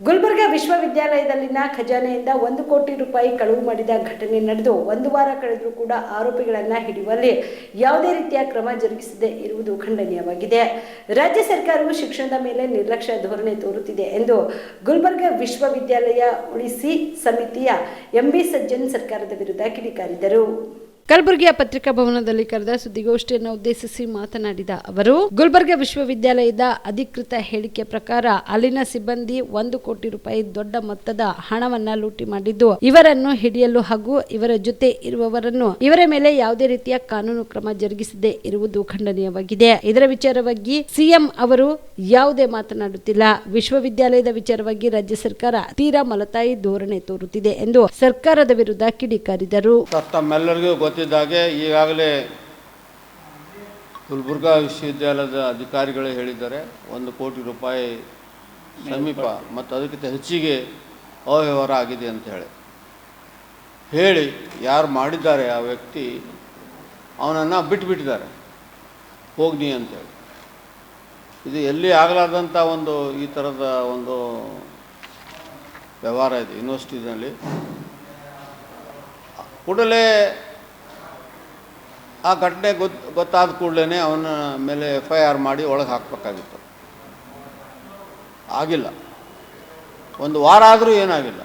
ಗುಲ್ಬರ್ಗಾ ವಿಶ್ವವಿದ್ಯಾಲಯದಲ್ಲಿನ ಖಜಾನೆಯಿಂದ ಒಂದು ಕೋಟಿ ರೂಪಾಯಿ ಕಳುವು ಮಾಡಿದ ಘಟನೆ ನಡೆದು ಒಂದು ವಾರ ಕಳೆದರೂ ಕೂಡ ಆರೋಪಿಗಳನ್ನ ಹಿಡಿಯುವಲ್ಲಿ ಯಾವುದೇ ರೀತಿಯ ಕ್ರಮ ಜರುಗಿಸದೆ ಇರುವುದು ಖಂಡನೀಯವಾಗಿದೆ. ರಾಜ್ಯ ಸರ್ಕಾರವು ಶಿಕ್ಷಣದ ಮೇಲೆ ನಿರ್ಲಕ್ಷ್ಯ ಧೋರಣೆ ತೋರುತ್ತಿದೆ ಎಂದು ಗುಲ್ಬರ್ಗ ವಿಶ್ವವಿದ್ಯಾಲಯ ಉಳಿಸಿ ಸಮಿತಿಯ ಎಂಬಿ ಸಜ್ಜನ್ ಸರ್ಕಾರದ ವಿರುದ್ಧ ಕಿಡಿಕಾರಿದರು. ಕಲಬುರಗಿಯ ಪತ್ರಿಕಾ ಭವನದಲ್ಲಿ ಕರೆದ ಸುದ್ದಿಗೋಷ್ಠಿಯನ್ನು ಉದ್ದೇಶಿಸಿ ಮಾತನಾಡಿದ ಅವರು, ಗುಲ್ಬರ್ಗ ವಿಶ್ವವಿದ್ಯಾಲಯದ ಅಧಿಕೃತ ಹೇಳಿಕೆ ಪ್ರಕಾರ ಅಲ್ಲಿನ ಸಿಬ್ಬಂದಿ ಒಂದು ಕೋಟಿ ರೂಪಾಯಿ ದೊಡ್ಡ ಮೊತ್ತದ ಹಣವನ್ನ ಲೂಟಿ ಮಾಡಿದ್ದು, ಇವರನ್ನು ಹಿಡಿಯಲು ಹಾಗೂ ಇವರ ಜೊತೆ ಇರುವವರನ್ನು ಇವರ ಮೇಲೆ ಯಾವುದೇ ರೀತಿಯ ಕಾನೂನು ಕ್ರಮ ಜರುಗಿಸದೆ ಇರುವುದು ಖಂಡನೀಯವಾಗಿದೆ. ಇದರ ವಿಚಾರವಾಗಿ ಸಿಎಂ ಅವರು ಯಾವುದೇ ಮಾತನಾಡುತ್ತಿಲ್ಲ. ವಿಶ್ವವಿದ್ಯಾಲಯದ ವಿಚಾರವಾಗಿ ರಾಜ್ಯ ಸರ್ಕಾರ ತೀರಾ ಮಲತಾಯಿ ಧೋರಣೆ ತೋರುತ್ತಿದೆ ಎಂದು ಸರ್ಕಾರದ ವಿರುದ್ಧ ಕಿಡಿಕಾರಿದರು. ಗೊತ್ತಿದ್ದಾಗೆ ಈಗಾಗಲೇ ಗುಲ್ಬರ್ಗಾ ವಿಶ್ವವಿದ್ಯಾಲಯದ ಅಧಿಕಾರಿಗಳೇ ಹೇಳಿದ್ದಾರೆ, ಒಂದು ಕೋಟಿ ರೂಪಾಯಿ ಸಮೀಪ ಮತ್ತು ಅದಕ್ಕಿಂತ ಹೆಚ್ಚಿಗೆ ಅವ್ಯವಹಾರ ಆಗಿದೆ ಅಂತ ಹೇಳಿ. ಹೇಳಿ ಯಾರು ಮಾಡಿದ್ದಾರೆ ಆ ವ್ಯಕ್ತಿ, ಅವನನ್ನು ಬಿಟ್ಟುಬಿಟ್ಟಿದ್ದಾರೆ ಹೋಗ್ನಿ ಅಂತೇಳಿ ಇದು ಎಲ್ಲಿ ಆಗಲಾರ್ದಂಥ ಒಂದು ಈ ಥರದ ಒಂದು ವ್ಯವಹಾರ ಇದೆ, ಯೂನಿವರ್ಸಿಟಿನಲ್ಲಿ. ಕೂಡಲೇ ಆ ಘಟನೆ ಗೊತ್ತು ಗೊತ್ತಾದ ಕೂಡಲೇ ಅವನ ಮೇಲೆ ಎಫ್ ಐ ಆರ್ ಮಾಡಿ ಒಳಗೆ ಹಾಕಬೇಕಾಗಿತ್ತು. ಆಗಿಲ್ಲ. ಒಂದು ವಾರ ಆದರೂ ಏನಾಗಿಲ್ಲ.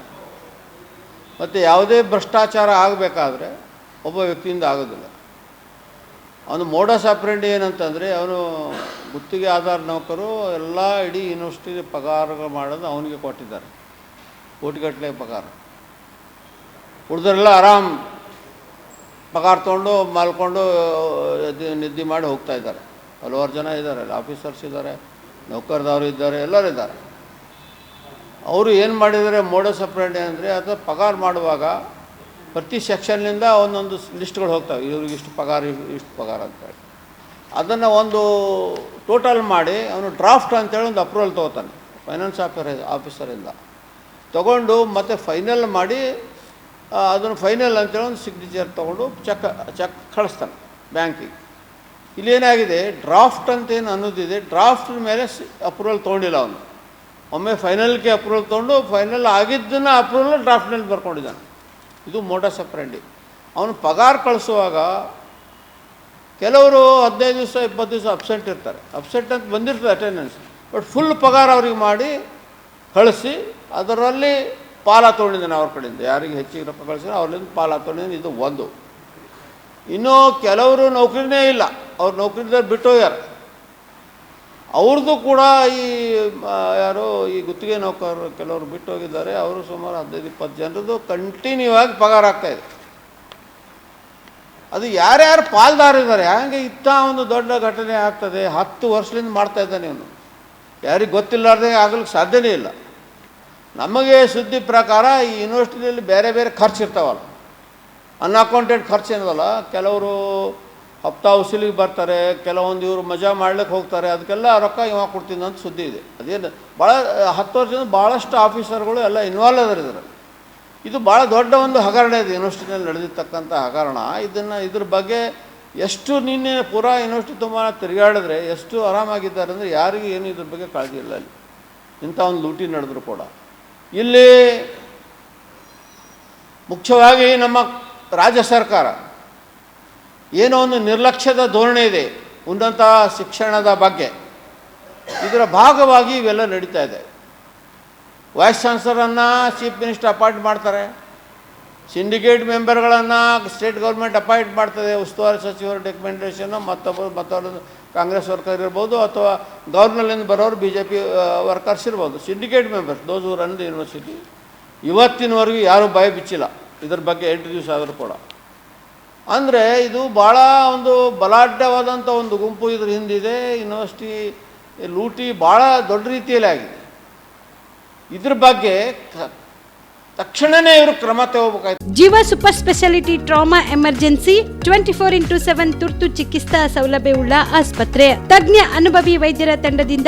ಮತ್ತು ಯಾವುದೇ ಭ್ರಷ್ಟಾಚಾರ ಆಗಬೇಕಾದ್ರೆ ಒಬ್ಬ ವ್ಯಕ್ತಿಯಿಂದ ಆಗೋದಿಲ್ಲ. ಅವನು ಮೋಡಸ್ ಆಪ್ರೆಂಡ್ ಏನಂತಂದರೆ ಅವನು ಗುತ್ತಿಗೆ ಆಧಾರ ನೌಕರು, ಎಲ್ಲ ಇಡೀ ಯೂನಿವರ್ಸಿಟಿ ಪಗಾರಗಳು ಮಾಡೋದು ಅವನಿಗೆ ಕೊಟ್ಟಿದ್ದಾರೆ. ಕೋಟಿಗಟ್ಟಲೆ ಪಗಾರ. ಉಳಿದರೆಲ್ಲ ಆರಾಮ್ ಪಗಾರ ತೊಗೊಂಡು ಮಲ್ಕೊಂಡು ನಿದ್ದೆ ಮಾಡಿ ಹೋಗ್ತಾ ಇದ್ದಾರೆ. ಹಲವಾರು ಜನ ಇದ್ದಾರೆ ಆಫೀಸರ್ಸ್ ಇದ್ದಾರೆ, ನೌಕರದವರು ಇದ್ದಾರೆ, ಎಲ್ಲರೂ ಇದ್ದಾರೆ. ಅವರು ಏನು ಮಾಡಿದರೆ ಮೋಡಸ್ ಅಪ್ರೆಂಡಿ ಅಂದರೆ ಅದು ಪಗಾರ ಮಾಡುವಾಗ ಪ್ರತಿ ಸೆಕ್ಷನ್ನಿಂದ ಒಂದೊಂದು ಲಿಸ್ಟ್ಗಳು ಹೋಗ್ತವೆ. ಇವ್ರಿಗೆ ಇಷ್ಟು ಪಗಾರ ಇಷ್ಟು ಪಗಾರ ಅಂತೇಳಿ ಅದನ್ನು ಒಂದು ಟೋಟಲ್ ಮಾಡಿ ಅವನು ಡ್ರಾಫ್ಟ್ ಅಂತೇಳಿ ಒಂದು ಅಪ್ರೂವಲ್ ತೊಗೋತಾನೆ, ಫೈನಾನ್ಸ್ ಆಫೀಸರ್ ಆಫೀಸರಿಂದ ತಗೊಂಡು ಮತ್ತೆ ಫೈನಲ್ ಮಾಡಿ ಅದನ್ನು ಫೈನಲ್ ಅಂತೇಳಿ ಒಂದು ಸಿಗ್ನೇಚರ್ ತೊಗೊಂಡು ಚೆಕ್ ಚೆಕ್ ಕಳಿಸ್ತಾನೆ ಬ್ಯಾಂಕಿಗೆ. ಇಲ್ಲೇನಾಗಿದೆ ಡ್ರಾಫ್ಟ್ ಅಂತ ಏನು ಅನ್ನೋದಿದೆ ಡ್ರಾಫ್ಟ್ ಮೇಲೆ ಅಪ್ರೂವಲ್ ತೊಗೊಂಡಿಲ್ಲ ಅವನು. ಒಮ್ಮೆ ಫೈನಲ್ಗೆ ಅಪ್ರೂವಲ್ ತೊಗೊಂಡು ಫೈನಲ್ ಆಗಿದ್ದನ್ನು ಅಪ್ರೂವಲ್ ಡ್ರಾಫ್ಟ್ನಲ್ಲಿ ಬರ್ಕೊಂಡಿದ್ದಾನೆ. ಇದು ಮೋಟಸ್ ಅಪ್ರೆಂಡಿ ಅವನು ಪಗಾರ ಕಳಿಸುವಾಗ ಕೆಲವರು ಹದಿನೈದು ದಿವಸ, ಇಪ್ಪತ್ತು ದಿವಸ ಅಬ್ಸೆಂಟ್ ಇರ್ತಾರೆ. ಅಬ್ಸೆಂಟ್ ಅಂತ ಬಂದಿರ್ತದೆ ಅಟೆಂಡೆನ್ಸ್ ಬಟ್ ಫುಲ್ ಪಗಾರ ಅವ್ರಿಗೆ ಮಾಡಿ ಕಳಿಸಿ, ಅದರಲ್ಲಿ ಪಾಲ ತೊಗೊಂಡಿದ್ದಾನೆ ಅವ್ರ ಕಡೆಯಿಂದ. ಯಾರಿಗೆ ಹೆಚ್ಚಿಗೆ ರೊಕ್ಕ ಕಳಿಸಿದ್ರೆ ಅವ್ರಿಂದ ಪಾಲ ತೊಗೊಂಡಿದ್ದಾನೆ ಇದು ಒಂದು. ಇನ್ನೂ ಕೆಲವರು ನೌಕರಿನೇ ಇಲ್ಲ. ಅವ್ರ ನೌಕರಿದಾರ ಬಿಟ್ಟು ಹೋಗ್ಯಾರ. ಅವ್ರದ್ದು ಕೂಡ ಈ ಯಾರು ಈ ಗುತ್ತಿಗೆ ನೌಕರರು ಕೆಲವರು ಬಿಟ್ಟು ಹೋಗಿದ್ದಾರೆ. ಅವರು ಸುಮಾರು ಹದಿನೈದು, ಇಪ್ಪತ್ತು ಜನರದ್ದು ಕಂಟಿನ್ಯೂ ಆಗಿ ಪಗಾರ ಆಗ್ತಾ ಇದೆ. ಅದು ಯಾರ್ಯಾರು ಪಾಲ್ದಾರಿದ್ದಾರೆ ಹಂಗೆ ಇತ್ತ ಒಂದು ದೊಡ್ಡ ಘಟನೆ ಆಗ್ತದೆ. ಹತ್ತು ವರ್ಷದಿಂದ ಮಾಡ್ತಾ ಇದ್ದಾನೆ ಇವನು. ಯಾರಿಗೆ ಗೊತ್ತಿಲ್ಲಾರ್ದೆ ಆಗ್ಲಿಕ್ಕೆ ಸಾಧ್ಯನೇ ಇಲ್ಲ. ನಮಗೆ ಸುದ್ದಿ ಪ್ರಕಾರ ಈ ಯೂನಿವರ್ಸಿಟಿಯಲ್ಲಿ ಬೇರೆ ಬೇರೆ ಖರ್ಚು ಇರ್ತಾವಲ್ಲ. ಅನ್ಅಕೌಂಟೆಡ್ ಖರ್ಚು ಏನದಲ್ಲ, ಕೆಲವರು ಹಪ್ತಾ ಉಸಿಲಿಗೆ ಬರ್ತಾರೆ, ಕೆಲವೊಂದು ಇವರು ಮಜಾ ಮಾಡ್ಲಿಕ್ಕೆ ಹೋಗ್ತಾರೆ, ಅದಕ್ಕೆಲ್ಲ ರೊಕ್ಕ ಇವಾಗ ಕೊಡ್ತೀನಿ ಅಂತ ಸುದ್ದಿ ಇದೆ. ಅದೇನು ಭಾಳ ಹತ್ತು ವರ್ಷದಿಂದ ಭಾಳಷ್ಟು ಆಫೀಸರ್ಗಳು ಎಲ್ಲ ಇನ್ವಾಲ್ವ್ ಅದಾರ ಇದು ಭಾಳ ದೊಡ್ಡ ಒಂದು ಹಗರಣ ಇದೆ ಯೂನಿವರ್ಸಿಟಿನಲ್ಲಿ ನಡೆದಿರ್ತಕ್ಕಂಥ ಹಗರಣ. ಇದನ್ನು, ಇದ್ರ ಬಗ್ಗೆ ಎಷ್ಟು ನಿನ್ನೆ ಪೂರಾ ಯೂನಿವರ್ಸಿಟಿ ತುಂಬ ತಿರುಗಾಡಿದ್ರೆ ಎಷ್ಟು ಆರಾಮಾಗಿದ್ದಾರೆ ಅಂದರೆ ಯಾರಿಗೂ ಏನು ಇದ್ರ ಬಗ್ಗೆ ಕಾಳಜಿ ಇಲ್ಲ ಅಲ್ಲಿ. ಇಂಥ ಒಂದು ಲೂಟಿ ನಡೆದ್ರು ಕೂಡ. ಇಲ್ಲಿ ಮುಖ್ಯವಾಗಿ ನಮ್ಮ ರಾಜ್ಯ ಸರ್ಕಾರ ಏನೋ ಒಂದು ನಿರ್ಲಕ್ಷ್ಯದ ಧೋರಣೆ ಇದೆ, ಉನ್ನತ ಶಿಕ್ಷಣದ ಬಗ್ಗೆ. ಇದರ ಭಾಗವಾಗಿ ಇವೆಲ್ಲ ನಡೀತಾ ಇದೆ. ವೈಸ್ ಚಾನ್ಸಲರನ್ನು ಚೀಫ್ ಮಿನಿಸ್ಟರ್ ಅಪಾಯಿಂಟ್ ಮಾಡ್ತಾರೆ. ಸಿಂಡಿಕೇಟ್ ಮೆಂಬರ್ಗಳನ್ನು ಸ್ಟೇಟ್ ಗೌರ್ಮೆಂಟ್ ಅಪಾಯಿಂಟ್ ಮಾಡ್ತದೆ. ಉಸ್ತುವಾರಿ ಸಚಿವರ ರೆಕಮೆಂಡೇಷನ್ನು ಮತ್ತೊಬ್ಬರು ಮತ್ತೊಬ್ಬರು ಕಾಂಗ್ರೆಸ್ ವರ್ಕರ್ ಇರ್ಬೋದು ಅಥವಾ ಗೌರ್ನಲ್ಲಿಂದ ಬರೋರು ಬಿ ಜೆ ಪಿ ವರ್ಕರ್ಸ್ ಇರ್ಬೋದು. Syndicate members those or the university ಇವತ್ತಿನವರೆಗೂ ಯಾರೂ ಭಯ ಬಿಚ್ಚಿಲ್ಲ. ಇದ್ರ ಬಗ್ಗೆ ಎಂಟು ದಿವಸ ಆದರೂ ಕೂಡ. ಅಂದರೆ ಇದು ಭಾಳ ಒಂದು ಬಲಾಢ್ಯವಾದಂಥ ಒಂದು ಗುಂಪು ಇದ್ರ ಹಿಂದಿದೆ. ಯೂನಿವರ್ಸಿಟಿ ಲೂಟಿ ಭಾಳ ದೊಡ್ಡ ರೀತಿಯಲ್ಲಿ ಆಗಿದೆ. ಇದ್ರ ಬಗ್ಗೆ ತಕ್ಷಣವೇ ಇವರು ಕ್ರಮ ತಗೋಬೇಕಾಯ್ತು. Jeeva super speciality trauma emergency twenty four into seven ತುರ್ತು ಚಿಕಿತ್ಸಾ ಸೌಲಭ್ಯವುಳ್ಳ ಆಸ್ಪತ್ರೆ. ತಜ್ಞ ಅನುಭವಿ ವೈದ್ಯರ ತಂಡದಿಂದ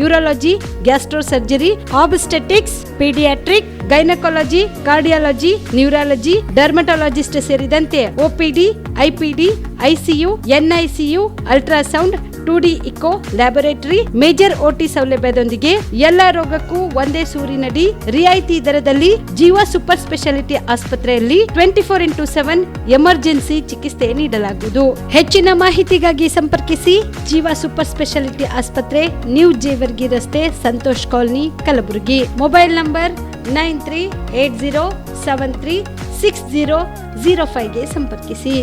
urology gastro surgery obstetrics, paediatric, gynaecology, cardiology, neurology, dermatologist ಸೇರಿದಂತೆ OPD IPD ICU NICU ultrasound, two D echo laboratory, major OT ಸೌಲಭ್ಯದೊಂದಿಗೆ ಎಲ್ಲ ರೋಗಕ್ಕೂ ಒಂದೇ ಸೂರಿನಡಿ ರಿಯಾಯಿತಿ ದರದಲ್ಲಿ ಜೀವ ಸೂಪರ್ ಸ್ಪೆಷಾಲಿಟಿ ಆಸ್ಪತ್ರೆಯಲ್ಲಿ twenty four into seven emergency ಚಿಕಿತ್ಸೆ ನೀಡಲಾಗುವುದು. ಹೆಚ್ಚಿನ ಮಾಹಿತಿಗಾಗಿ ಸಂಪರ್ಕಿಸಿ ಜೀವ ಸೂಪರ್ ಸ್ಪೆಷಾಲಿಟಿ ಆಸ್ಪತ್ರೆ, ನ್ಯೂ ಜೇವರ್ಗಿ ರಸ್ತೆ Santosh colony Kalaburagi. Mobile number nine three eight zero seven three six zero zero ಫೈವ್ಗೆ ಸಂಪರ್ಕಿಸಿ.